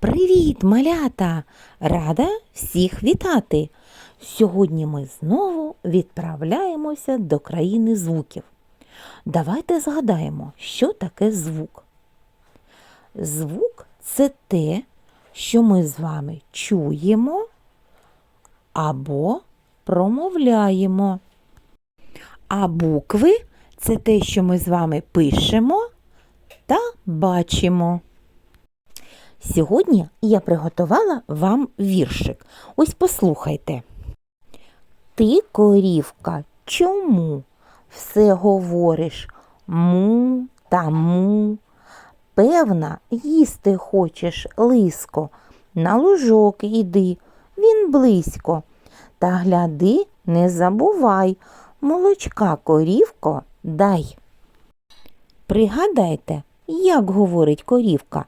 Привіт, малята! Рада всіх вітати! Сьогодні ми знову відправляємося до країни звуків. Давайте згадаємо, що таке звук. Звук це те, що ми з вами чуємо або промовляємо. А букви це те, що ми з вами пишемо та бачимо. Сьогодні я приготувала вам віршик. Ось послухайте. Ти, корівка, чому все говориш му та му? Певна, їсти хочеш лиско, на лужок іди, він близько. Та гляди, не забувай, молочка корівко дай. Пригадайте, як говорить корівка.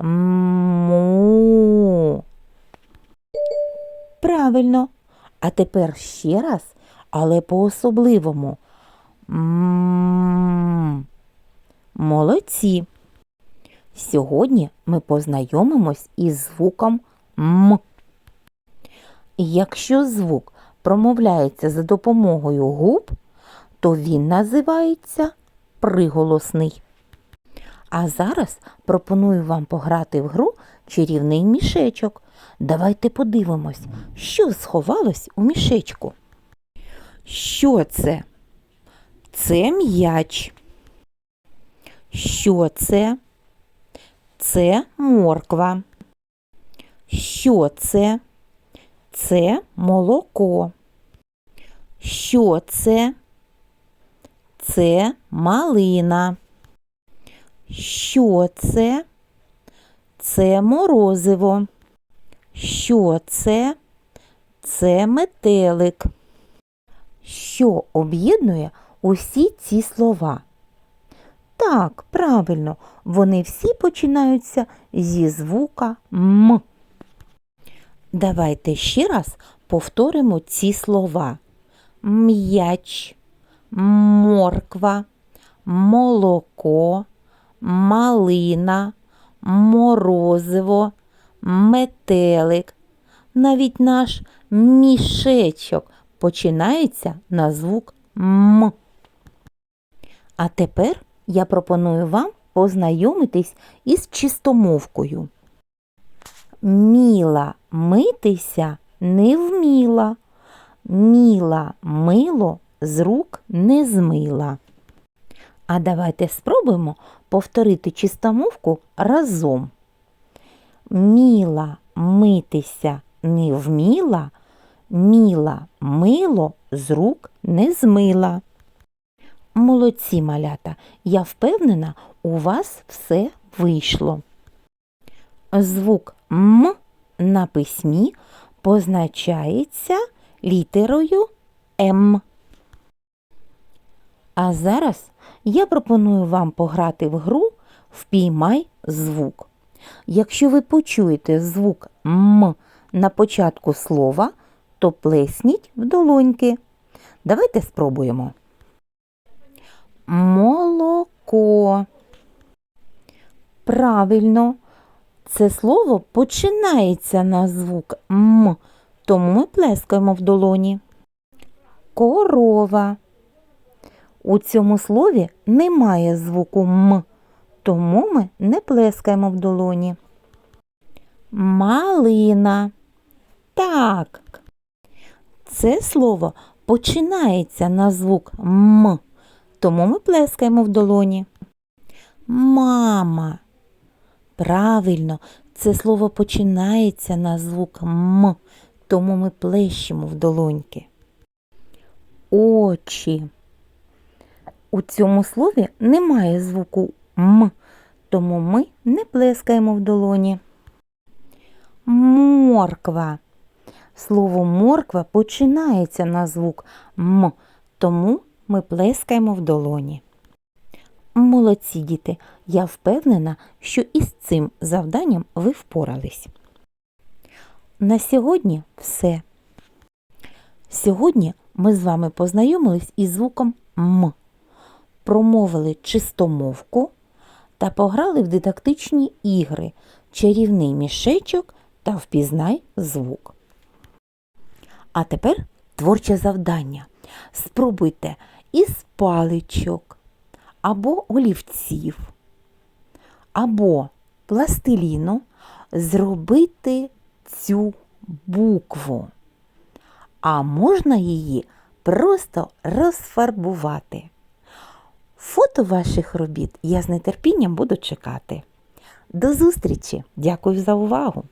Му. Правильно. А тепер ще раз, але по-особливому. Молодці. Сьогодні ми познайомимось із звуком М. Якщо звук промовляється за допомогою губ, то він називається приголосний. А зараз пропоную вам пограти в гру чарівний мішечок. Давайте подивимось, що сховалось у мішечку. Що це? Це м'яч. Що це? Це морква. Що це? Це молоко. Що це? Це малина. Що це? Це морозиво. Що це? Це метелик. Що об'єднує усі ці слова? Так, правильно, вони всі починаються зі звука М. Давайте ще раз повторимо ці слова: м'яч, морква, молоко малина, морозиво, метелик. Навіть наш мішечок починається на звук М. А тепер я пропоную вам познайомитись із чистомовкою. Міла митися не вміла, міла мило з рук не змила. А давайте спробуємо повторити чистомовку разом. Міла митися не вміла, міла мило з рук не змила. Молодці малята, я впевнена, у вас все вийшло. Звук М на письмі позначається літерою М. А зараз я пропоную вам пограти в гру Впіймай звук. Якщо ви почуєте звук М на початку слова, то плесніть в долоньки. Давайте спробуємо. Молоко. Правильно, це слово починається на звук М, тому ми плескаємо в долоні. Корова. У цьому слові немає звуку М, тому ми не плескаємо в долоні. Малина. Так. Це слово починається на звук М, тому ми плескаємо в долоні. Мама. Правильно, це слово починається на звук М, тому ми плещемо в долоньки. Очі. У цьому слові немає звуку М, тому ми не плескаємо в долоні. Морква. Слово морква починається на звук М, тому ми плескаємо в долоні. Молодці діти, я впевнена, що із цим завданням ви впорались. На сьогодні все. Сьогодні ми з вами познайомились із звуком М, промовили чистомовку та пограли в дидактичні ігри Чарівний мішечок та впізнай звук. А тепер творче завдання. Спробуйте із паличок або олівців, або пластиліну зробити цю букву. А можна її просто розфарбувати. Фото ваших робіт я з нетерпінням буду чекати. До зустрічі! Дякую за увагу!